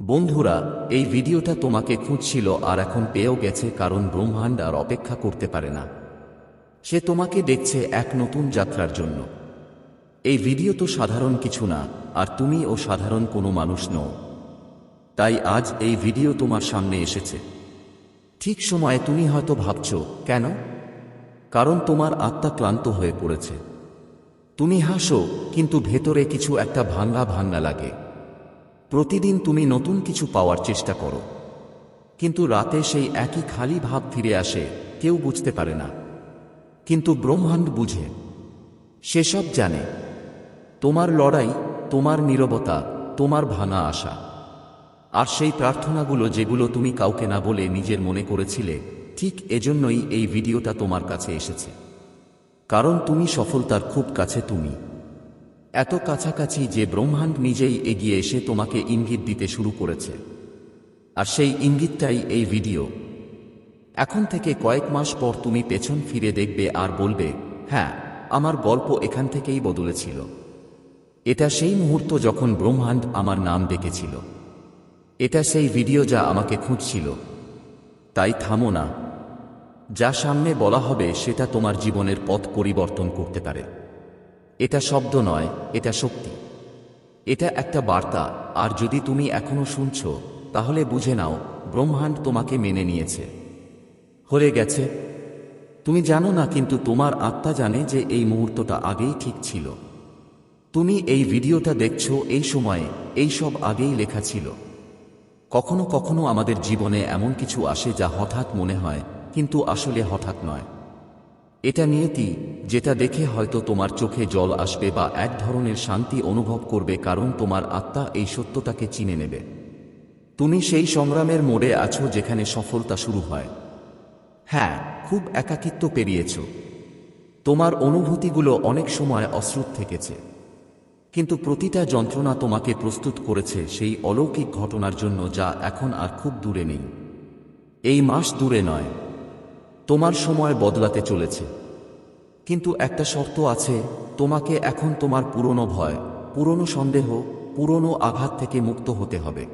বন্ধুরা, এই ভিডিওটা তোমাকে খুঁজছিল আর এখন পেয়েও গেছে কারণ ব্রহ্মাণ্ড আর অপেক্ষা করতে পারে না। সে তোমাকে দেখছে এক নতুন যাত্রার জন্য। এই ভিডিও তো সাধারণ কিছু না, আর তুমি ও সাধারণ কোনো মানুষ নও। তাই আজ এই ভিডিও তোমার সামনে এসেছে। ঠিক সময়ে তুমি হয়তো ভাবছ, কেন? কারণ তোমার আত্মা ক্লান্ত হয়ে পড়েছে। তুমি হাসো, কিন্তু ভেতরে কিছু একটা ভাঙ্গা ভাঙ্গা লাগে। প্রতিদিন তুমি নতুন কিছু পাওয়ার চেষ্টা করো। কিন্তু রাতে সেই একই খালি ভাব ফিরে আসে, কেউ বুঝতে পারে না। কিন্তু ব্রহ্মাণ্ড বুঝে। সেসব জানে। তোমার লড়াই, তোমার নীরবতা, তোমার ভাঙা আশা। আর সেই প্রার্থনাগুলো যেগুলো তুমি কাউকে না বলে নিজের মনে করেছিলে, ঠিক এজন্যই এই ভিডিওটা তোমার কাছে এসেছে। কারণ তুমি সফলতার খুব কাছে তুমি। এত কাছাকাছি যে ব্রহ্মাণ্ড নিজেই এগিয়ে এসে তোমাকে ইঙ্গিত দিতে শুরু করেছে। আর সেই ইঙ্গিতটাই এই ভিডিও। এখন থেকে কয়েক মাস পর তুমি পেছন ফিরে দেখবে আর বলবে হ্যাঁ আমার গল্প এখান থেকেই বদলেছিল। এটা সেই মুহূর্ত যখন ব্রহ্মাণ্ড আমার নাম ডেকেছিল। এটা সেই ভিডিও যা আমাকে খুঁজছিল। তাই থামো না। যা সামনে বলা হবে সেটা তোমার জীবনের পথ পরিবর্তন করতে পারে। এটা শব্দ নয়, এটা শক্তি। এটা একটা বার্তা, আর যদি তুমি এখনও শুনছ, তাহলে বুঝে নাও, ব্রহ্মাণ্ড তোমাকে মেনে নিয়েছে। হয়ে গেছে। তুমি জানো না, কিন্তু তোমার আত্মা জানে যে এই মুহূর্তটা আগেই ঠিক ছিল। তুমি এই ভিডিওটা দেখছ এই সময়ে, এই সব আগেই লেখা ছিল। কখনো কখনো আমাদের জীবনে এমন কিছু আসে যা হঠাৎ মনে হয়, কিন্তু আসলে হঠাৎ নয়। এটা নিয়তি যেটা দেখে হয়তো তোমার চোখে জল আসবে বা এক ধরনের শান্তি অনুভব করবে কারণ তোমার আত্মা এই সত্যটাকে চিনে নেবে। তুমি সেই সংগ্রামের মোড়ে আছো যেখানে সফলতা শুরু হয়। হ্যাঁ খুব একাকিত্ব পেরিয়েছ। তোমার অনুভূতিগুলো অনেক সময় অশ্রুত থেকেছে। কিন্তু প্রতিটা যন্ত্রণা তোমাকে প্রস্তুত করেছে সেই অলৌকিক ঘটনার জন্য যা এখন আর খুব দূরে নেই। এই মাস দূরে নয়। তোমার সময় বদলাতে চলেছে। কিন্তু একটা শর্ত আছে, তোমাকে এখন তোমার পুরনো ভয়, পুরনো সন্দেহ, পুরনো আঘাত থেকে মুক্ত হতে হবে।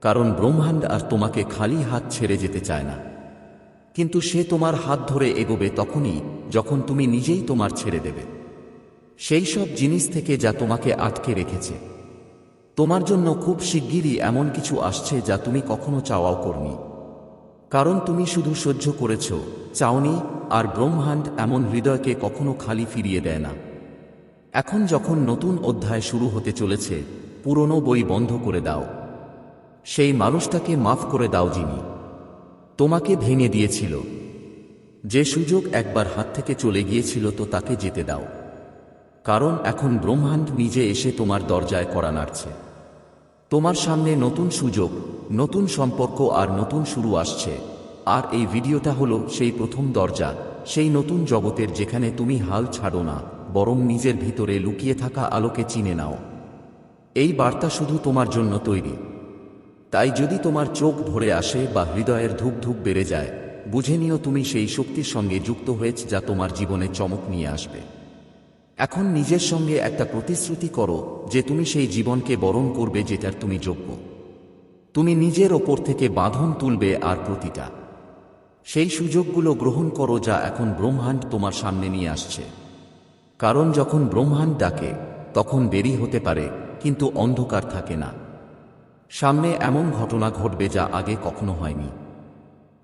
কারণ ব্রহ্মাণ্ড আর তোমাকে খালি হাত ছেড়ে যেতে চায় না। কিন্তু সে তোমার হাত ধরে এগোবে তখনই, যখন তুমি নিজেই তোমার ছেড়ে দেবে। সেই সব জিনিস থেকে যা তোমাকে আটকে রেখেছে। তোমার জন্য খুব শিগগিরই এমন কিছু আসছে যা তুমি কখনো চাওয়াও করনি। কারণ তুমি শুধু সহ্য করেছ, চাওনি আর ব্রহ্মাণ্ড এমন হৃদয়কে কখনো খালি ফিরিয়ে দেয় না। এখন যখন নতুন অধ্যায় শুরু হতে চলেছে, পুরনো বই বন্ধ করে দাও। সেই মানুষটাকে মাফ করে দাও যিনি তোমাকে ভেঙে দিয়েছিল। যে সুযোগ একবার হাত থেকে চলে গিয়েছিল তো তাকে যেতে দাও। কারণ এখন ব্রহ্মাণ্ড নিজে এসে তোমার দরজায় করা নাড়ছে। তোমার সামনে নতুন সুযোগ, নতুন সম্পর্ক আর নতুন শুরু আসছে। আর এই ভিডিওটা হলো সেই প্রথম দরজা, সেই নতুন জগতের যেখানে তুমি হাল ছাড়ো না, বরং নিজের ভিতরে লুকিয়ে থাকা আলোকে চিনে নাও। এই বার্তা শুধু তোমার জন্য তৈরি। তাই যদি তোমার চোখ ভরে আসে বা হৃদয়ের ধূপ ধূপ বেড়ে যায়, বুঝে নিও তুমি সেই শক্তির সঙ্গে যুক্ত হয়েছ যা তোমার জীবনে চমক নিয়ে আসবে। এখন নিজের সঙ্গে একটা প্রতিশ্রুতি করো যে তুমি সেই জীবনকে বরণ করবে যেটার তুমি যোগ্য। তুমি নিজের ওপর থেকে বাঁধন তুলবে আর প্রতিটা। সেই সুযোগগুলো গ্রহণ করো যা এখন ব্রহ্মাণ্ড তোমার সামনে নিয়ে আসছে। কারণ যখন ব্রহ্মাণ্ড ডাকে, তখন দেরি হতে পারে, কিন্তু অন্ধকার থাকে না। সামনে এমন ঘটনা ঘটবে যা আগে কখনো হয়নি।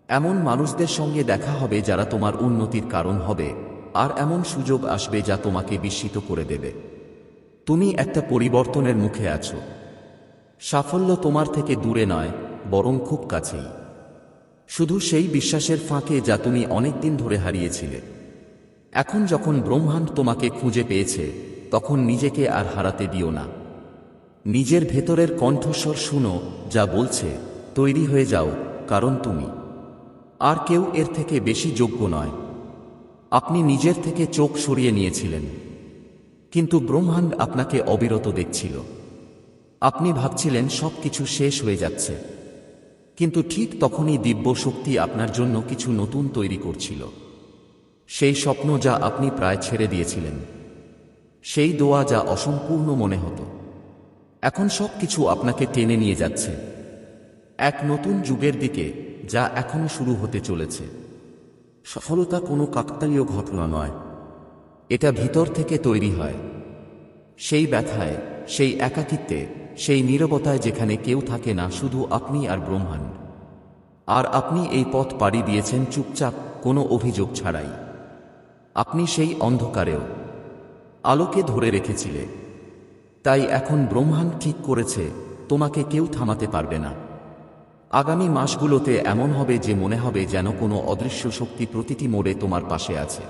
এমন মানুষদের সঙ্গে দেখা হবে যারা তোমার উন্নতির কারণ হবে। আর এমন সুযোগ আসবে যা তোমাকে বিস্মিত করে দেবে। তুমি একটা পরিবর্তনের মুখে আছো। সাফল্য তোমার থেকে দূরে নয়, বরং খুব কাছেই। শুধু সেই বিশ্বাসের ফাঁকে যা তুমি অনেক দিন ধরে হারিয়েছিলে। এখন যখন ব্রহ্মাণ্ড তোমাকে খুঁজে পেয়েছে, তখন নিজেকে আর হারাতে দিও না। নিজের ভেতরের কণ্ঠস্বর শুনো, যা বলছে, তৈরি হয়ে যাও, কারণ তুমি। আর কেউ এর থেকে বেশি যোগ্য নয়। আপনি নিজের থেকে চোখ সরিয়ে নিয়েছিলেন। কিন্তু ব্রহ্মাণ্ড আপনাকে অবিরত দেখছিল। আপনি ভাবছিলেন সব কিছু শেষ হয়ে যাচ্ছে। কিন্তু ঠিক তখনই দিব্য শক্তি আপনার জন্য কিছু নতুন তৈরি করছিল। সেই স্বপ্ন যা আপনি প্রায় ছেড়ে দিয়েছিলেন। সেই দোয়া যা অসম্পূর্ণ মনে হতো। এখন সব কিছু আপনাকে টেনে নিয়ে যাচ্ছে। এক নতুন যুগের দিকে যা এখনও শুরু হতে চলেছে। সফলতা কোনো কাকতালীয় ঘটনা নয়। এটা ভিতর থেকে তৈরি হয়। সেই ব্যথায়, সেই একাকিত্বে, সেই নীরবতায় যেখানে কেউ থাকে না, শুধু আপনি আর ব্রহ্মাণ্ড। আর আপনি এই পথ পাড়ি দিয়েছেন চুপচাপ, কোনো অভিযোগ ছাড়াই। আপনি সেই অন্ধকারেও আলোকে ধরে রেখেছিলে। তাই এখন ব্রহ্মাণ্ড ঠিক করেছে, তোমাকে কেউ থামাতে পারবে না। আগামী মাসগুলোতে এমন হবে যে মনে হবে যেন কোনো অদৃশ্য শক্তি প্রতিটি মোড়ে তোমার পাশে আছে।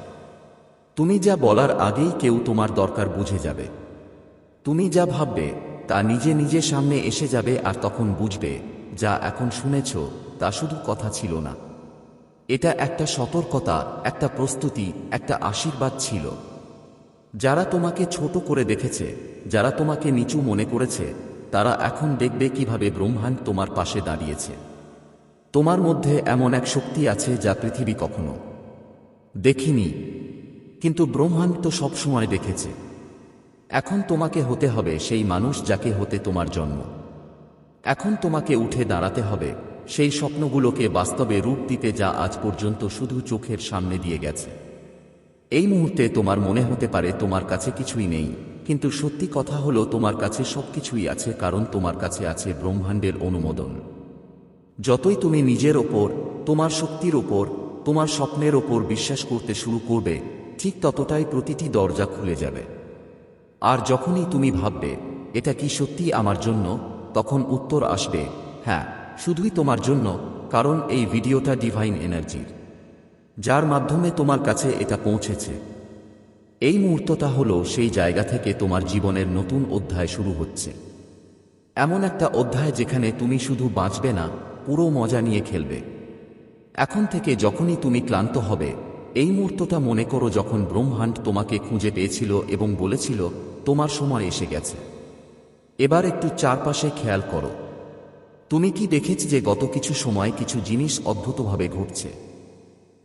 তুমি যা বলার আগেই কেউ তোমার দরকার বুঝে যাবে। তুমি যা ভাববে, তা নিজে নিজে সামনে এসে যাবে আর তখন বুঝবে, যা এখন শুনেছ, তা শুধু কথা ছিল না। এটা একটা সতর্কতা, একটা প্রস্তুতি, একটা আশীর্বাদ ছিল। যারা তোমাকে ছোট করে দেখেছে, যারা তোমাকে নিচু মনে করেছে তারা এখন দেখবে কীভাবে ব্রহ্মাণ্ড তোমার পাশে দাঁড়িয়েছে। তোমার মধ্যে এমন এক শক্তি আছে যা পৃথিবী কখনো দেখিনি, কিন্তু ব্রহ্মাণ্ড তো সবসময় দেখেছে। এখন তোমাকে হতে হবে সেই মানুষ যাকে হতে তোমার জন্ম। এখন তোমাকে উঠে দাঁড়াতে হবে সেই স্বপ্নগুলোকে বাস্তবে রূপ দিতে যা আজ পর্যন্ত শুধু চোখের সামনে দিয়ে গেছে। এই মুহূর্তে তোমার মনে হতে পারে তোমার কাছে কিছুই নেই। কিন্তু সত্যি কথা হলো, তোমার কাছে সবকিছুই আছে, কারণ তোমার কাছে আছে ব্রহ্মাণ্ডের অনুমোদন। যতই তুমি নিজের ওপর, তোমার শক্তির ওপর, তোমার স্বপ্নের ওপর বিশ্বাস করতে শুরু করবে, ঠিক ততটাই প্রতিটি দরজা খুলে যাবে। আর যখনই তুমি ভাববে, এটা কি সত্যি আমার জন্য? তখন উত্তর আসবে হ্যাঁ শুধুই তোমার জন্য, কারণ এই ভিডিওটা ডিভাইন এনার্জির যার মাধ্যমে তোমার কাছে এটা পৌঁছেছে। এই মুহূর্তটা হলো সেই জায়গা থেকে তোমার জীবনের নতুন অধ্যায় শুরু হচ্ছে। এমন একটা অধ্যায় যেখানে তুমি শুধু বাঁচবে না, পুরো মজা নিয়ে খেলবে। এখন থেকে যখনই তুমি ক্লান্ত হবে, এই মুহূর্তটা মনে করো যখন ব্রহ্মাণ্ড তোমাকে খুঁজে পেয়েছিল এবং বলেছিল, তোমার সময় এসে গেছে। এবার একটু চারপাশে খেয়াল করো। তুমি কি দেখেছ যে গত কিছু সময় কিছু জিনিস অদ্ভুতভাবে ঘটছে?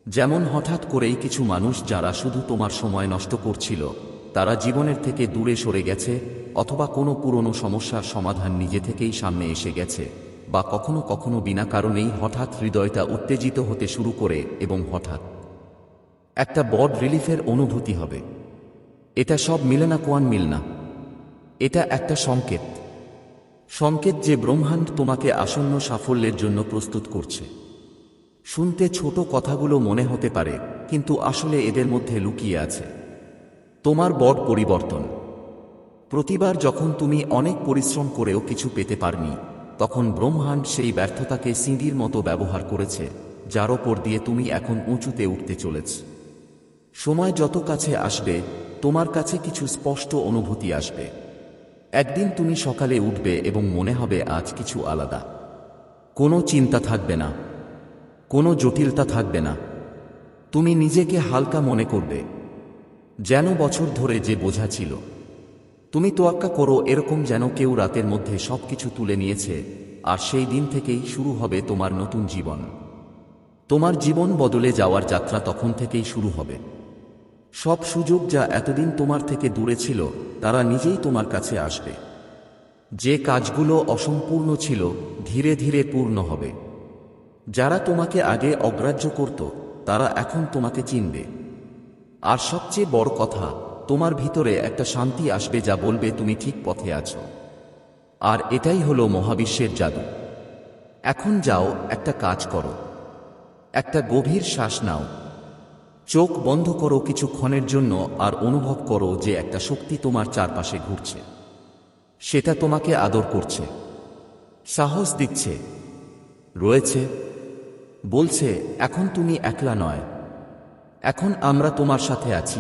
যেমন হঠাৎ করেই কিছু মানুষ যারা শুধু তোমার সময় নষ্ট করছিল, তারা জীবনের থেকে দূরে সরে গেছে, অথবা কোনো পুরনো সমস্যার সমাধান নিজে থেকেই সামনে এসে গেছে, বা কখনো কখনো বিনা কারণেই হঠাৎ হৃদয়টা উত্তেজিত হতে শুরু করে এবং হঠাৎ একটা বড রিলিফের অনুভূতি হবে। এটা সব মিলে না, কোয়ান মিল না। এটা একটা সংকেত। সংকেত যে ব্রহ্মাণ্ড তোমাকে আসন্ন সাফল্যের জন্য প্রস্তুত করছে। শুনতে ছোট কথাগুলো মনে হতে পারে, কিন্তু আসলে এদের মধ্যে লুকিয়ে আছে। তোমার বট পরিবর্তন। প্রতিবার যখন তুমি অনেক পরিশ্রম করেও কিছু পেতে পারনি, তখন ব্রহ্মাণ্ড সেই ব্যর্থতাকে সিঁড়ির মতো ব্যবহার করেছে, যার ওপর দিয়ে তুমি এখন উঁচুতে উঠতে চলেছ। সময় যত কাছে আসবে, তোমার কাছে কিছু স্পষ্ট অনুভূতি আসবে। একদিন তুমি সকালে উঠবে এবং মনে হবে আজ কিছু আলাদা। কোনো চিন্তা থাকবে না। কোনো জটিলতা থাকবে না। তুমি নিজেকে হালকা মনে করবে। যেন বছর ধরে যে বোঝা ছিল। তুমি তোয়াক্কা করো, এরকম যেন কেউ রাতের মধ্যে সবকিছু তুলে নিয়েছে, আর সেই দিন থেকেই শুরু হবে তোমার নতুন জীবন। তোমার জীবন বদলে যাওয়ার যাত্রা তখন থেকেই শুরু হবে। সব সুযোগ যা এতদিন তোমার থেকে দূরে ছিল, তারা নিজেই তোমার কাছে আসবে। যে কাজগুলো অসম্পূর্ণ ছিল, ধীরে ধীরে পূর্ণ হবে। যারা তোমাকে আগে অগ্রাহ্য করত, তারা এখন তোমাকে চিনবে। আর সবচেয়ে বড় কথা, তোমার ভিতরে একটা শান্তি আসবে যা বলবে তুমি ঠিক পথে আছো। আর এটাই হলো মহাবিশ্বের জাদু। এখন যাও, একটা কাজ করো। একটা গভীর শ্বাস নাও। চোখ বন্ধ করো কিছুক্ষণের জন্য আর অনুভব করো যে একটা শক্তি তোমার চারপাশে ঘুরছে। সেটা তোমাকে আদর করছে। সাহস দিচ্ছে। রয়েছে। বলছে, এখন তুমি একলা নয়। এখন আমরা তোমার সাথে আছি।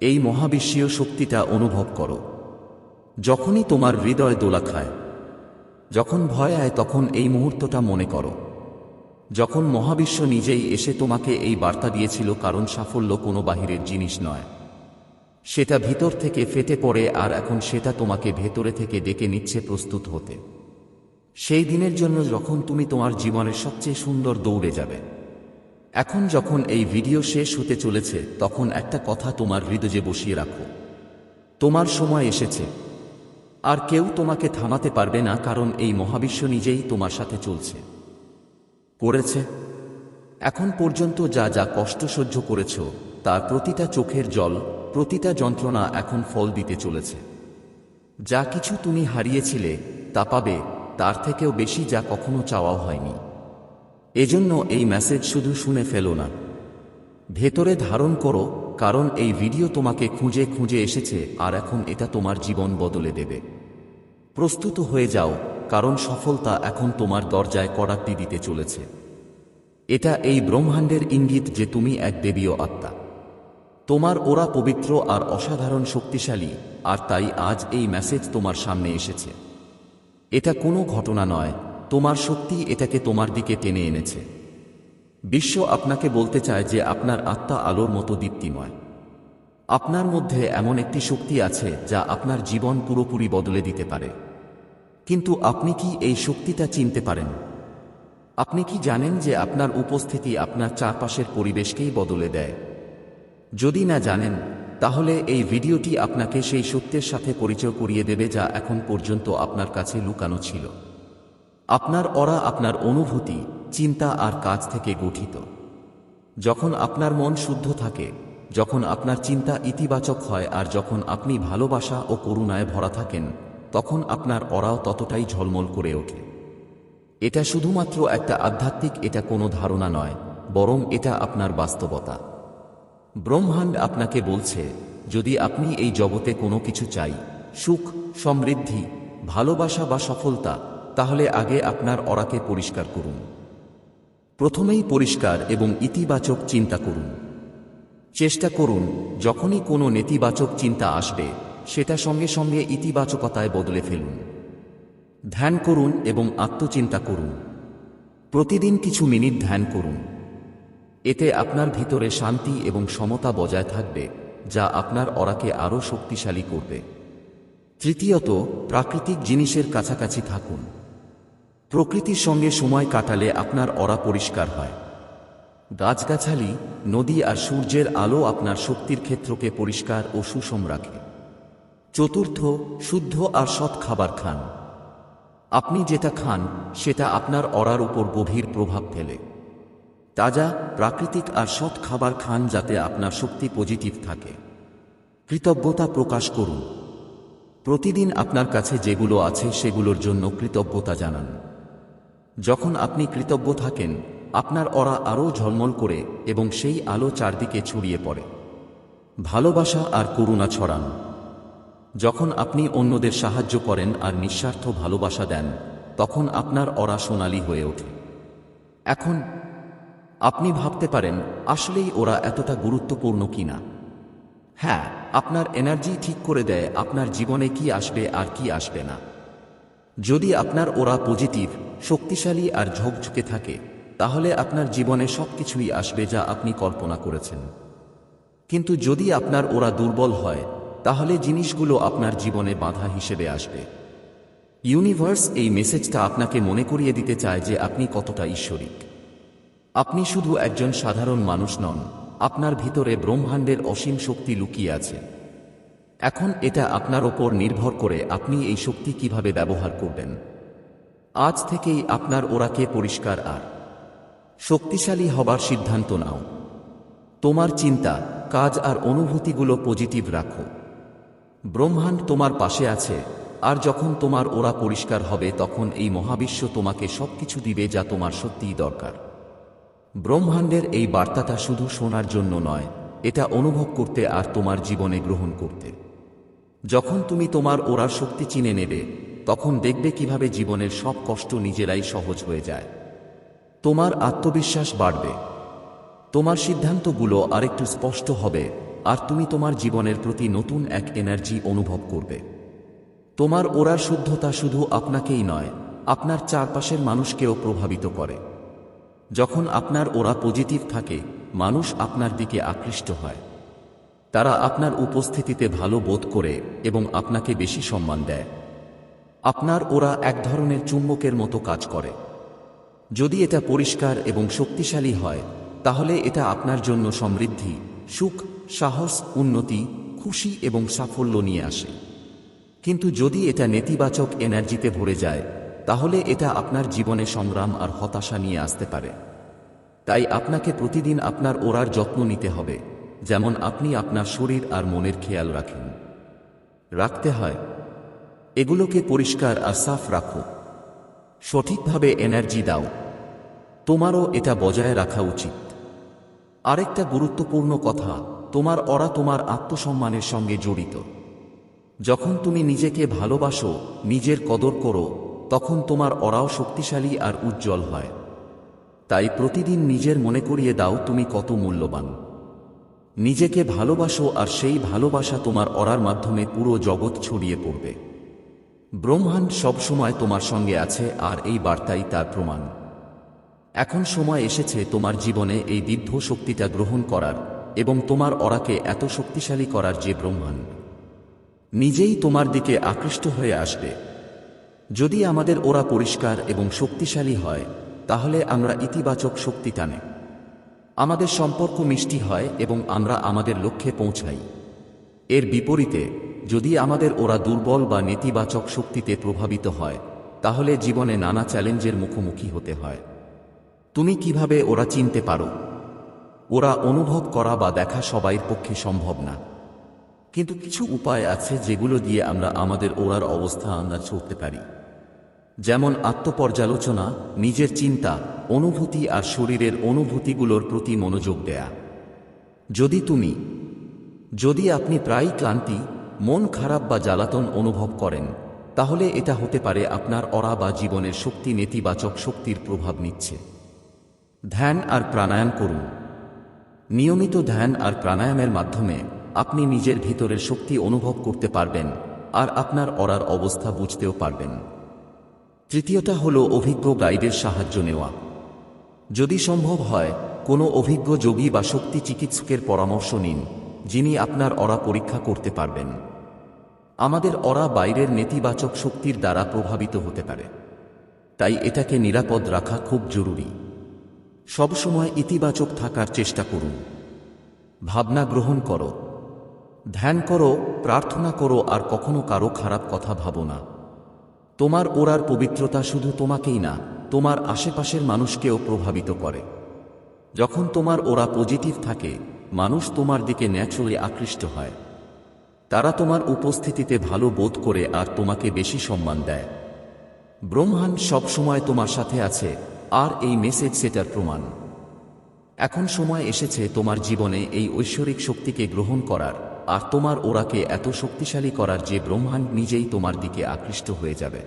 এই মহাবিশ্বীয় শক্তিটা অনুভব করো। যখনই তোমার হৃদয় দোলা খায় যখন ভয় আয় তখন এই মুহূর্তটা মনে করো। যখন মহাবিশ্ব নিজেই এসে তোমাকে এই বার্তা দিয়েছিল, কারণ সাফল্য কোনো বাহিরের জিনিস নয়। সেটা ভিতর থেকে ফেটে পড়ে আর এখন সেটা তোমাকে ভেতরে থেকে ডেকে নিচ্ছে প্রস্তুত হতে। সেই দিনের জন্য যখন তুমি তোমার জীবনের সবচেয়ে সুন্দর দৌড়ে যাবে। এখন যখন এই ভিডিও শেষ হতে চলেছে, তখন একটা কথা তোমার হৃদয়ে বসিয়ে রাখো। তোমার সময় এসেছে। আর কেউ তোমাকে থামাতে পারবে না, কারণ এই মহাবিশ্ব নিজেই তোমার সাথে চলছে। করেছে। এখন পর্যন্ত যা যা কষ্ট সহ্য করেছ, তার প্রতিটা চোখের জল, প্রতিটা যন্ত্রণা এখন ফল দিতে চলেছে। যা কিছু তুমি হারিয়েছিলে, তা পাবে তার থেকেও বেশি যা কখনো চাওয়াও হয়নি। এজন্য এই মেসেজ শুধু শুনে ফেলো না। ভেতরে ধারণ করো, কারণ এই ভিডিও তোমাকে খুঁজে খুঁজে এসেছে, আর এখন এটা তোমার জীবন বদলে দেবে। প্রস্তুত হয়ে যাও, কারণ সফলতা এখন তোমার দরজায় কড়াকটি দিতে চলেছে। এটা এই ব্রহ্মাণ্ডের ইঙ্গিত যে তুমি এক দেবীয় আত্মা। তোমার ওরা পবিত্র আর অসাধারণ শক্তিশালী, আর তাই আজ এই মেসেজ তোমার সামনে এসেছে। এটা কোনো ঘটনা নয়, তোমার শক্তি এটাকে তোমার দিকে টেনে এনেছে। বিশ্ব আপনাকে বলতে চায় যে আপনার আত্মা আলোর মতো দীপ্তিময়। আপনার মধ্যে এমন একটি শক্তি আছে যা আপনার জীবন পুরোপুরি বদলে দিতে পারে। কিন্তু আপনি কি এই শক্তিটা চিনতে পারেন? আপনি কি জানেন যে আপনার উপস্থিতি আপনার চারপাশের পরিবেশকেই বদলে দেয়? যদি না জানেন তাহলে এই ভিডিওটি আপনাকে সেই সত্যের সাথে পরিচয় করিয়ে দেবে যা এখন পর্যন্ত আপনার কাছে লুকানো ছিল। আপনার অরা আপনার অনুভূতি, চিন্তা আর কাজ থেকে গঠিত। যখন আপনার মন শুদ্ধ থাকে, যখন আপনার চিন্তা ইতিবাচক হয় আর যখন আপনি ভালোবাসা ও করুণায় ভরা থাকেন, তখন আপনার অরাও ততটাই ঝলমল করে ওঠে। এটা শুধুমাত্র একটা আধ্যাত্মিক, এটা কোনো ধারণা নয়, বরং এটা আপনার বাস্তবতা। ব্রহ্মাণ্ড আপনাকে বলছে, যদি আপনি এই জগতে কোনো কিছু চাই, সুখ, সমৃদ্ধি, ভালোবাসা বা সফলতা, তাহলে আগে আপনার অরাকে পরিষ্কার করুন। প্রথমেই পরিষ্কার এবং ইতিবাচক চিন্তা করুন। চেষ্টা করুন, যখনই কোনো নেতিবাচক চিন্তা আসবে, সেটা সঙ্গে সঙ্গে ইতিবাচকতায় বদলে ফেলুন। ধ্যান করুন এবং আত্মচিন্তা করুন। প্রতিদিন কিছু মিনিট ধ্যান করুন। এতে আপনার ভিতরে শান্তি এবং সমতা বজায় থাকবে, যা আপনার অরাকে আরও শক্তিশালী করবে। তৃতীয়ত, প্রাকৃতিক জিনিসের কাছাকাছি থাকুন। প্রকৃতির সঙ্গে সময় কাটালে আপনার অরা পরিষ্কার হয়। গাছগাছালি, নদী আর সূর্যের আলো আপনার শক্তির ক্ষেত্রকে পরিষ্কার ও সুষম রাখে। চতুর্থ, শুদ্ধ আর সৎ খাবার খান। আপনি যেটা খান, সেটা আপনার অরার উপর গভীর প্রভাব ফেলে। তাজা, প্রাকৃতিক আর সৎ খাবার খান যাতে আপনার শক্তি পজিটিভ থাকে। কৃতজ্ঞতা প্রকাশ করুন। প্রতিদিন আপনার কাছে যেগুলো আছে সেগুলোর জন্য কৃতজ্ঞতা জানান। যখন আপনি কৃতজ্ঞ থাকেন, আপনার অরা আরও ঝলমল করে এবং সেই আলো চারদিকে ছড়িয়ে পড়ে। ভালোবাসা আর করুণা ছড়ান। যখন আপনি অন্যদের সাহায্য করেন আর নিঃস্বার্থ ভালোবাসা দেন, তখন আপনার অরা সোনালি হয়ে ওঠে। এখন আপনি ভাবতে পারেন, আসলেই ওরা এতটা গুরুত্বপূর্ণ কিনা। হ্যাঁ আপনার এনার্জি ঠিক করে দেয়, আপনার জীবনে কি আসবে আর কি আসবে না। যদি আপনার ওরা পজিটিভ, শক্তিশালী আর ঝকঝকে থাকে, তাহলে আপনার জীবনে সবকিছুই আসবে যা আপনি কল্পনা করেছেন। কিন্তু যদি আপনার ওরা দুর্বল হয়, তাহলে জিনিসগুলো আপনার জীবনে বাধা হিসেবে আসবে। ইউনিভার্স এই মেসেজটা আপনাকে মনে করিয়ে দিতে চায় যে আপনি কতটা ঈশ্বরিক। আপনি শুধু একজন সাধারণ মানুষ নন, আপনার ভিতরে ব্রহ্মাণ্ডের অসীম শক্তি লুকিয়ে আছে। এখন এটা আপনার ওপর নির্ভর করে আপনি এই শক্তি কীভাবে ব্যবহার করবেন। আজ থেকেই আপনার ওরাকে পরিষ্কার আর শক্তিশালী হবার সিদ্ধান্ত নাও। তোমার চিন্তা, কাজ আর অনুভূতিগুলো পজিটিভ রাখো। ব্রহ্মাণ্ড তোমার পাশে আছে, আর যখন তোমার ওরা পরিষ্কার হবে তখন এই মহাবিশ্ব তোমাকে সবকিছু দিবে যা তোমার সত্যিই দরকার। ব্রহ্মাণ্ডের এই বার্তাটা শুধু শোনার জন্য নয়, এটা অনুভব করতে আর তোমার জীবনে গ্রহণ করতে। যখন তুমি তোমার ওরার শক্তি চিনে নেবে, তখন দেখবে কীভাবে জীবনের সব কষ্ট নিজেরাই সহজ হয়ে যায়। তোমার আত্মবিশ্বাস বাড়বে। তোমার সিদ্ধান্তগুলো আরেকটু স্পষ্ট হবে, আর তুমি তোমার জীবনের প্রতি নতুন এক এনার্জি অনুভব করবে। তোমার ওরার শুদ্ধতা শুধু আপনাকেই নয়, আপনার চারপাশের মানুষকেও প্রভাবিত করে। যখন আপনার ওরা পজিটিভ থাকে, মানুষ আপনার দিকে আকৃষ্ট হয়। তারা আপনার উপস্থিতিতে ভালো বোধ করে এবং আপনাকে বেশি সম্মান দেয়। আপনার ওরা এক ধরনের চুম্বকের মতো কাজ করে। যদি এটা পরিষ্কার এবং শক্তিশালী হয়, তাহলে এটা আপনার জন্য সমৃদ্ধি, সুখ, সাহস, উন্নতি, খুশি এবং সাফল্য নিয়ে আসে। কিন্তু যদি এটা নেতিবাচক এনার্জিতে ভরে যায় তাহলে এটা আপনার জীবনে সংগ্রাম আর হতাশা নিয়ে আসতে পারে। তাই আপনাকে প্রতিদিন আপনার ওরার যত্ন নিতে হবে, যেমন আপনি আপনার শরীর আর মনের খেয়াল রাখেন। রাখতে হয়। এগুলোকে পরিষ্কার আর সাফ রাখো। সঠিকভাবে এনার্জি দাও। তোমারও এটা বজায় রাখা উচিত। আরেকটা গুরুত্বপূর্ণ কথা, তোমার অরা তোমার আত্মসম্মানের সঙ্গে জড়িত। যখন তুমি নিজেকে ভালোবাসো, নিজের কদর করো তখন তোমার অরাও শক্তিশালী আর উজ্জ্বল হয়। তাই প্রতিদিন নিজের মনে করিয়ে দাও তুমি কত মূল্যবান। নিজেকে ভালোবাসো আর সেই ভালোবাসা তোমার অরার মাধ্যমে পুরো জগৎ ছড়িয়ে পড়বে। ব্রহ্মাণ্ড সবসময় তোমার সঙ্গে আছে আর এই বার্তাই তার প্রমাণ। এখন সময় এসেছে তোমার জীবনে এই দিব্য শক্তিটা গ্রহণ করার এবং তোমার অরাকে এত শক্তিশালী করার যে ব্রহ্মাণ্ড। নিজেই তোমার দিকে আকৃষ্ট হয়ে আসবে। যদি আমাদের ওরা পরিষ্কার এবং শক্তিশালী হয়, তাহলে আমরা ইতিবাচক শক্তি টানে। আমাদের সম্পর্ক মিষ্টি হয় এবং আমরা আমাদের লক্ষ্যে পৌঁছাই। এর বিপরীতে, যদি আমাদের ওরা দুর্বল বা নেতিবাচক শক্তিতে প্রভাবিত হয়, তাহলে জীবনে নানা চ্যালেঞ্জের মুখোমুখি হতে হয়। তুমি কীভাবে ওরা চিনতে পারো? ওরা অনুভব করা বা দেখা সবাইয়ের পক্ষে সম্ভব না। কিন্তু কিছু উপায় আছে যেগুলো দিয়ে আমরা আমাদের ওড়ার অবস্থা আমরা চলতে পারি। যেমন আত্মপর্যালোচনা, নিজের চিন্তা, অনুভূতি আর শরীরের অনুভূতিগুলোর প্রতি মনোযোগ দেয়া। যদি তুমি, যদি আপনি প্রায় ক্লান্তি, মন খারাপ বা জ্বালাতন অনুভব করেন, তাহলে এটা হতে পারে আপনার অরা বা জীবনের শক্তি নেতিবাচক শক্তির প্রভাব নিচ্ছে। ধ্যান আর প্রাণায়াম করুন। নিয়মিত ধ্যান আর প্রাণায়ামের মাধ্যমে আপনি নিজের ভিতরের শক্তি অনুভব করতে পারবেন, আর আপনার অরার অবস্থা বুঝতেও পারবেন। তৃতীয়টা হল অভিজ্ঞ গাইডের সাহায্য নেওয়া। যদি সম্ভব হয়, কোনো অভিজ্ঞ যোগী বা শক্তি চিকিৎসকের পরামর্শ নিন, যিনি আপনার অরা পরীক্ষা করতে পারবেন। আমাদের অরা বাইরের নেতিবাচক শক্তির দ্বারা প্রভাবিত হতে পারে। তাই এটাকে নিরাপদ রাখা খুব জরুরি। সবসময় ইতিবাচক থাকার চেষ্টা করুন। ভাবনা গ্রহণ করো। ধ্যান করো, প্রার্থনা করো আর কখনো কারও খারাপ কথা ভাবো না। তোমার ওরার পবিত্রতা শুধু তোমাকেই না, তোমার আশেপাশের মানুষকেও প্রভাবিত করে। যখন তোমার ওরা পজিটিভ থাকে, মানুষ তোমার দিকে ন্যাচুরালি আকৃষ্ট হয়। তারা তোমার উপস্থিতিতে ভালো বোধ করে আর তোমাকে বেশি সম্মান দেয়। ব্রহ্মাণ্ড সবসময় তোমার সাথে আছে, আর এই মেসেজ সেটার প্রমাণ। এখন সময় এসেছে তোমার জীবনে এই ঐশ্বরিক শক্তিকে গ্রহণ করার। আর তোমার ওরাকে এত শক্তিশালী করার যে ব্রহ্মাণ্ড নিজেই তোমার দিকে আকৃষ্ট হয়ে যাবে।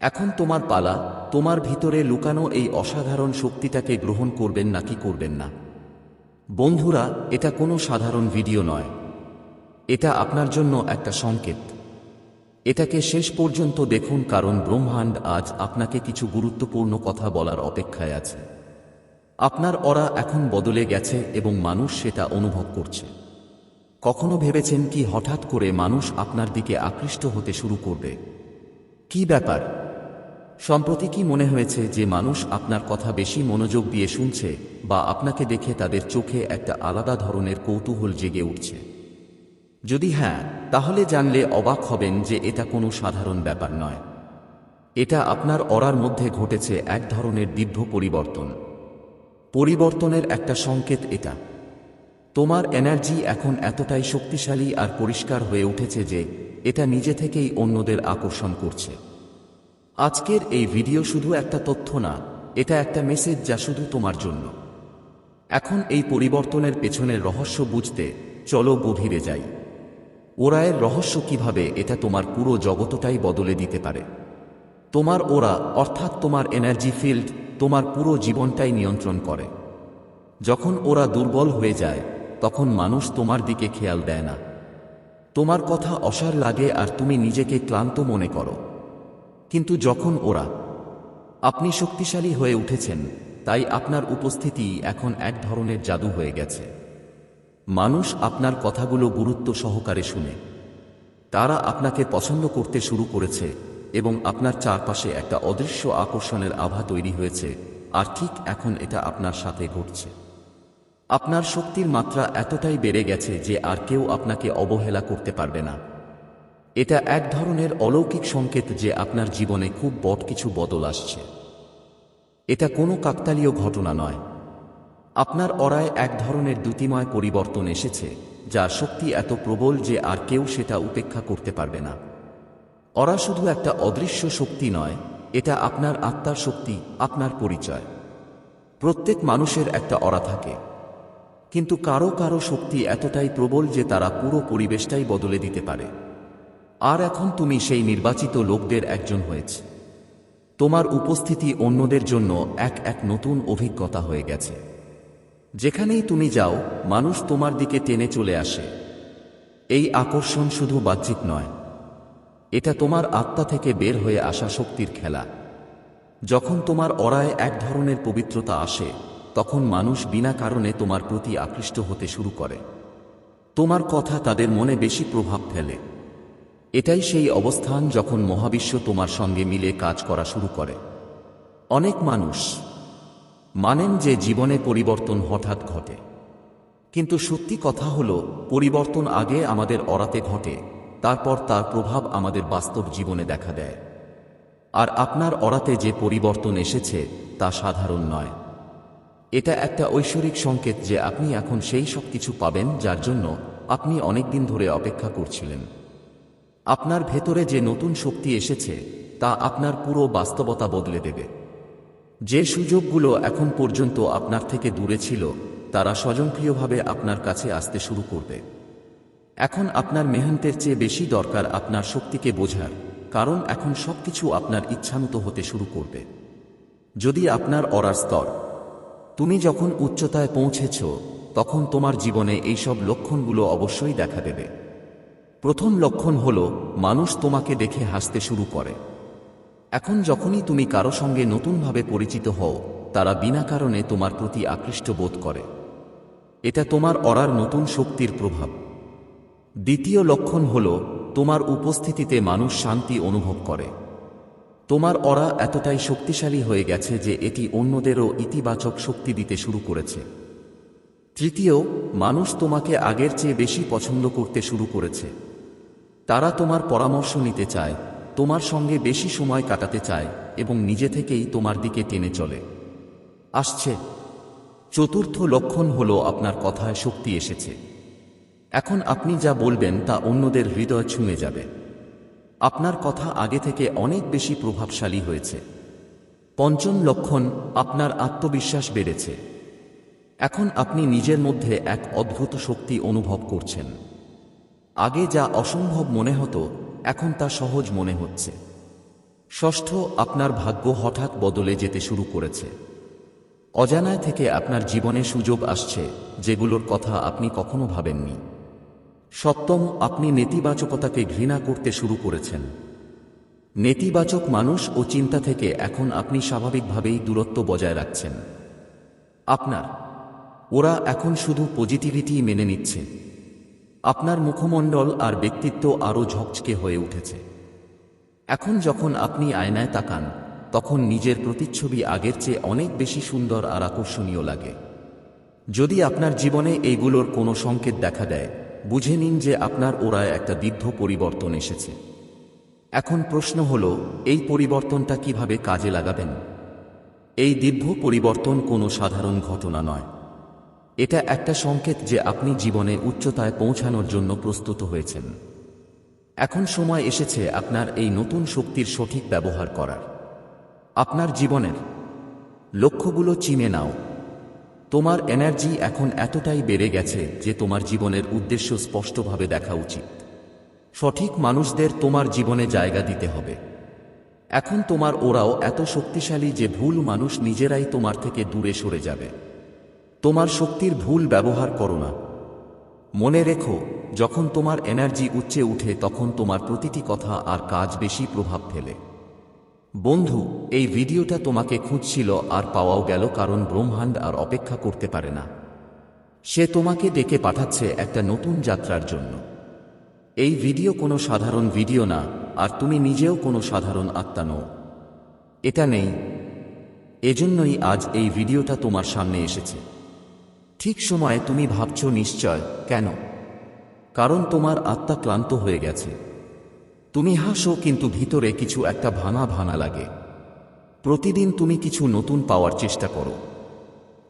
এখন তোমার পালা, তোমার ভিতরে লুকানো এই অসাধারণ শক্তিটাকে গ্রহণ করবেন নাকি করবেন না। বন্ধুরা, এটা কোনো সাধারণ ভিডিও নয়। এটা আপনার জন্য একটা সংকেত। এটাকে শেষ পর্যন্ত দেখুন, কারণ ব্রহ্মাণ্ড আজ আপনাকে কিছু গুরুত্বপূর্ণ কথা বলার অপেক্ষায় আছে। আপনার অরা এখন বদলে গেছে এবং মানুষ সেটা অনুভব করছে। কখনো ভেবেছেন কি হঠাৎ করে মানুষ আপনার দিকে আকৃষ্ট হতে শুরু করবে? কি ব্যাপার? সম্প্রতি কি মনে হয়েছে যে মানুষ আপনার কথা বেশি মনোযোগ দিয়ে শুনছে বা আপনাকে দেখে তাদের চোখে একটা আলাদা ধরনের কৌতূহল জেগে উঠছে? যদি হ্যাঁ তাহলে জানলে অবাক হবেন যে এটা কোনো সাধারণ ব্যাপার নয়। এটা আপনার অরার মধ্যে ঘটেছে এক ধরনের দিব্য পরিবর্তন। পরিবর্তনের একটা সংকেত এটা। তোমার এনার্জি এখন এতটাই শক্তিশালী আর পরিষ্কার হয়ে উঠেছে যে এটা নিজে থেকেই অন্যদের আকর্ষণ করছে। আজকের এই ভিডিও শুধু একটা তথ্য না, এটা একটা মেসেজ যা শুধু তোমার জন্য। এখন এই পরিবর্তনের পেছনের রহস্য বুঝতে চলো গভীরে যাই। ওরায়ের রহস্য কীভাবে এটা তোমার পুরো জগতটাই বদলে দিতে পারে? তোমার ওরা, অর্থাৎ তোমার এনার্জি ফিল্ড, তোমার পুরো জীবনটাই নিয়ন্ত্রণ করে। যখন ওরা দুর্বল হয়ে যায় তখন মানুষ তোমার দিকে খেয়াল দেয় না। তোমার কথা অসার লাগে আর তুমি নিজেকে ক্লান্ত মনে করো। কিন্তু যখন ওরা আপনি শক্তিশালী হয়ে উঠেছেন, তাই আপনার উপস্থিতি এখন এক ধরনের জাদু হয়ে গেছে। মানুষ আপনার কথাগুলো গুরুত্ব সহকারে শুনে। তারা আপনাকে পছন্দ করতে শুরু করেছে এবং আপনার চারপাশে একটা অদৃশ্য আকর্ষণের আভা তৈরি হয়েছে, আর ঠিক এখন এটা আপনার সাথে ঘটছে। আপনার শক্তির মাত্রা এতটাই বেড়ে গেছে যে আর কেউ আপনাকে অবহেলা করতে পারবে না। এটা এক ধরনের অলৌকিক সংকেত যে আপনার জীবনে খুব বড় কিছু বদল আসছে। এটা কোনো কাকতালীয় ঘটনা নয়। আপনার অরায় এক ধরনের দ্যুতিময় পরিবর্তন এসেছে, যার শক্তি এত প্রবল যে আর কেউ সেটা উপেক্ষা করতে পারবে না। অরা শুধু একটা অদৃশ্য শক্তি নয়, এটা আপনার আত্মার শক্তি, আপনার পরিচয়। প্রত্যেক মানুষের একটা অরা থাকে। কিন্তু কারও কারও শক্তি এতটাই প্রবল যে তারা পুরো পরিবেশটাই বদলে দিতে পারে। আর এখন তুমি সেই নির্বাচিত লোকদের একজন হয়েছে। তোমার উপস্থিতি অন্যদের জন্য এক এক নতুন অভিজ্ঞতা হয়ে গেছে। যেখানেই তুমি যাও, মানুষ তোমার দিকে টেনে চলে আসে। এই আকর্ষণ শুধু বাহ্যিক নয়। এটা তোমার আত্মা থেকে বের হয়ে আসা শক্তির খেলা। যখন তোমার অরায় এক ধরনের পবিত্রতা আসে তখন মানুষ বিনা কারণে তোমার প্রতি আকৃষ্ট হতে শুরু করে। তোমার কথা তাদের মনে বেশি প্রভাব ফেলে। এটাই সেই অবস্থান যখন মহাবিশ্ব তোমার সঙ্গে মিলে কাজ করা শুরু করে। অনেক মানুষ মানেন যে জীবনে পরিবর্তন হঠাৎ ঘটে। কিন্তু সত্যি কথা হল, পরিবর্তন আগে আমাদের অরাতে ঘটে, তারপর তার প্রভাব আমাদের বাস্তব জীবনে দেখা দেয়। আর আপনার অরাতে যে পরিবর্তন এসেছে, তা সাধারণ নয়। এটা একটা ঐশ্বরিক সংকেত যে আপনি এখন সেই সব কিছু পাবেন যার জন্য আপনি অনেকদিন ধরে অপেক্ষা করছিলেন। আপনার ভেতরে যে নতুন শক্তি এসেছে, তা আপনার পুরো বাস্তবতা বদলে দেবে। যে সুযোগগুলো এখন পর্যন্ত আপনার থেকে দূরে ছিল, তারা স্বয়ংক্রিয়ভাবে আপনার কাছে আসতে শুরু করবে। এখন আপনার মেহনতের চেয়ে বেশি দরকার আপনার শক্তিকে বোঝার, কারণ এখন সবকিছু আপনার ইচ্ছামতো হতে শুরু করবে। যদি আপনার অরার স্তর তুমি যখন উচ্চতায় পৌঁছেছ, তখন তোমার জীবনে এইসব লক্ষণগুলো অবশ্যই দেখা দেবে। প্রথম লক্ষণ হল, মানুষ তোমাকে দেখে হাসতে শুরু করে। এখন যখনই তুমি কারও সঙ্গে নতুনভাবে পরিচিত হও, তারা বিনা কারণে তোমার প্রতি আকৃষ্ট বোধ করে। এটা তোমার অরার নতুন শক্তির প্রভাব। দ্বিতীয় লক্ষণ হল, তোমার উপস্থিতিতে মানুষ শান্তি অনুভব করে। তোমার অরা এতটাই শক্তিশালী হয়ে গেছে যে এটি অন্যদেরও ইতিবাচক শক্তি দিতে শুরু করেছে। তৃতীয়, মানুষ তোমাকে আগের চেয়ে বেশি পছন্দ করতে শুরু করেছে। তারা তোমার পরামর্শ নিতে চায়, তোমার সঙ্গে বেশি সময় কাটাতে চায় এবং নিজে থেকেই তোমার দিকে টেনে চলে। আসছে। চতুর্থ লক্ষণ হল আপনার কথায় শক্তি এসেছে। এখন আপনি যা বলবেন তা অন্যদের হৃদয় ছুঁয়ে যাবে। আপনার কথা আগে থেকে অনেক বেশি প্রভাবশালী হয়েছে। পঞ্চম লক্ষণ, আপনার আত্মবিশ্বাস বেড়েছে। এখন আপনি নিজের মধ্যে এক অদ্ভুত শক্তি অনুভব করছেন। আগে যা অসম্ভব মনে হতো, এখন তা সহজ মনে হচ্ছে। ষষ্ঠ, আপনার ভাগ্য হঠাৎ বদলে যেতে শুরু করেছে। অজানায় থেকে আপনার জীবনে সুযোগ আসছে, যেগুলোর কথা আপনি কখনো ভাবেননি। সপ্তম, আপনি নেতিবাচকতাকে ঘৃণা করতে শুরু করেছেন। নেতিবাচক মানুষ ও চিন্তা থেকে এখন আপনি স্বাভাবিকভাবেই দূরত্ব বজায় রাখছেন। আপনার, ওরা এখন শুধু পজিটিভিটি মেনে নিচ্ছে। আপনার মুখমণ্ডল আর ব্যক্তিত্ব আরও ঝকঝকে হয়ে উঠেছে। এখন যখন আপনি আয়নায় তাকান, তখন নিজের প্রতিচ্ছবি আগের চেয়ে অনেক বেশি সুন্দর আর আকর্ষণীয় লাগে। যদি আপনার জীবনে এইগুলোর কোনো সংকেত দেখা দেয় বুঝে নিন যে আপনার ওরায় একটা দীর্ঘ পরিবর্তন এসেছে। এখন প্রশ্ন হল, এই পরিবর্তনটা কীভাবে কাজে লাগাবেন? এই দীর্ঘ পরিবর্তন কোনো সাধারণ ঘটনা নয়। এটা একটা সংকেত যে আপনি জীবনে উচ্চতায় পৌঁছানোর জন্য প্রস্তুত হয়েছেন। এখন সময় এসেছে আপনার এই নতুন শক্তির সঠিক ব্যবহার করার। আপনার জীবনের লক্ষ্যগুলো চিনে নাও। তোমার এনার্জি এখন এতটাই বেড়ে গেছে যে তোমার জীবনের উদ্দেশ্য স্পষ্টভাবে দেখা উচিত। সঠিক মানুষদের তোমার জীবনে জায়গা দিতে হবে। এখন তোমার ওরাও এত শক্তিশালী যে ভুল মানুষ নিজেরাই তোমার থেকে দূরে সরে যাবে। তোমার শক্তির ভুল ব্যবহার করো না। মনে রেখো, যখন তোমার এনার্জি উচ্চে উঠে তখন তোমার প্রতিটি কথা আর কাজ বেশি প্রভাব ফেলে। বন্ধু, এই ভিডিওটা তোমাকে খুঁজছিল আর পাওয়াও গেল কারণ ব্রহ্মাণ্ড আর অপেক্ষা করতে পারে না। সে তোমাকে ডেকে পাঠাচ্ছে একটা নতুন যাত্রার জন্য। এই ভিডিও কোনো সাধারণ ভিডিও না, আর তুমি নিজেও কোনো সাধারণ আত্মা নও। এটা নেই। এজন্যই আজ এই ভিডিওটা তোমার সামনে এসেছে। ঠিক সময়ে তুমি ভাবছ নিশ্চয়, কেন? কারণ তোমার আত্মা ক্লান্ত হয়ে গেছে। তুমি হাসো, কিন্তু ভিতরে কিছু একটা ভাঙা ভাঙা লাগে। প্রতিদিন তুমি কিছু নতুন পাওয়ার চেষ্টা করো।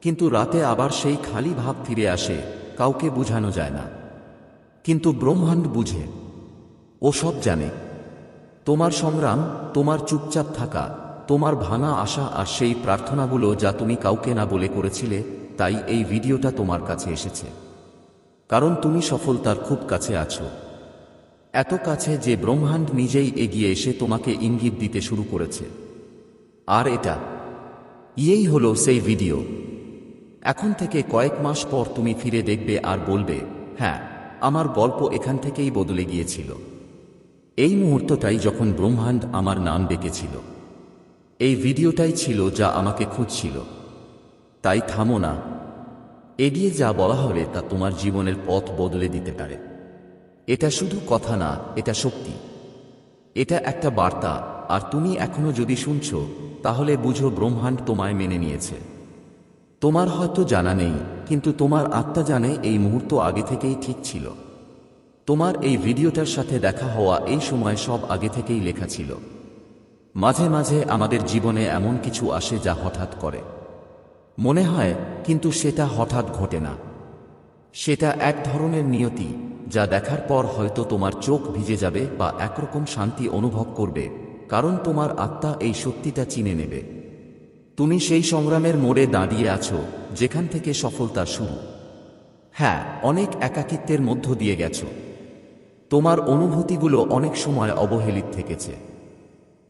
কিন্তু রাতে আবার সেই খালি ভাব ফিরে আসে, কাউকে বোঝানো যায় না। কিন্তু ব্রহ্মাণ্ড বুঝে, ও সব জানে। তোমার সংগ্রাম, তোমার চুপচাপ থাকা, তোমার ভাঙা আশা আর সেই প্রার্থনাগুলো যা তুমি কাউকে না বলে করেছিলে, তাই এই ভিডিওটা তোমার কাছে এসেছে। কারণ তুমি সফলতার খুব কাছে আছো। এত কাছে যে ব্রহ্মাণ্ড নিজেই এগিয়ে এসে তোমাকে ইঙ্গিত দিতে শুরু করেছে। আর এটা, ইয়েই হলো সেই ভিডিও। এখন থেকে কয়েক মাস পর তুমি ফিরে দেখবে আর বলবে হ্যাঁ আমার গল্প এখান থেকেই বদলে গিয়েছিল। এই মুহূর্তটাই যখন ব্রহ্মাণ্ড আমার নাম ডেকেছিল। এই ভিডিওটাই ছিল যা আমাকে খুঁজছিল। তাই থামো না। এগিয়ে যা বলা হবে তা তোমার জীবনের পথ বদলে দিতে পারে। এটা শুধু কথা না, এটা শক্তি। এটা একটা বার্তা, আর তুমি এখনও যদি শুনছ, তাহলে বুঝো ব্রহ্মাণ্ড তোমায় মেনে নিয়েছে। তোমার হয়তো জানা নেই, কিন্তু তোমার আত্মা জানে এই মুহূর্ত আগে থেকেই ঠিক ছিল। তোমার এই ভিডিওটার সাথে দেখা হওয়া এই সময় সব আগে থেকেই লেখা ছিল। মাঝে মাঝে আমাদের জীবনে এমন কিছু আসে যা হঠাৎ করে। মনে হয়, কিন্তু সেটা হঠাৎ ঘটে না। সেটা এক ধরনের নিয়তি যা দেখার পর হয়তো তোমার চোখ ভিজে যাবে বা একরকম শান্তি অনুভব করবে, কারণ তোমার আত্মা এই সত্যিটা চিনে নেবে। তুমি সেই সংগ্রামের মোড়ে দাঁড়িয়ে আছো, যেখান থেকে সফলতা শুরু। হ্যাঁ অনেক একাকিত্বের মধ্য দিয়ে গেছো। তোমার অনুভূতিগুলো অনেক সময় অবহেলিত থেকেছে।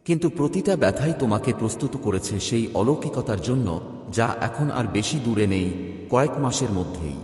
কিন্তু প্রতিটা ব্যথাই তোমাকে প্রস্তুত করেছে সেই অলৌকিকতার জন্য, যা এখন আর বেশি দূরে নেই, কয়েক মাসের মধ্যেই।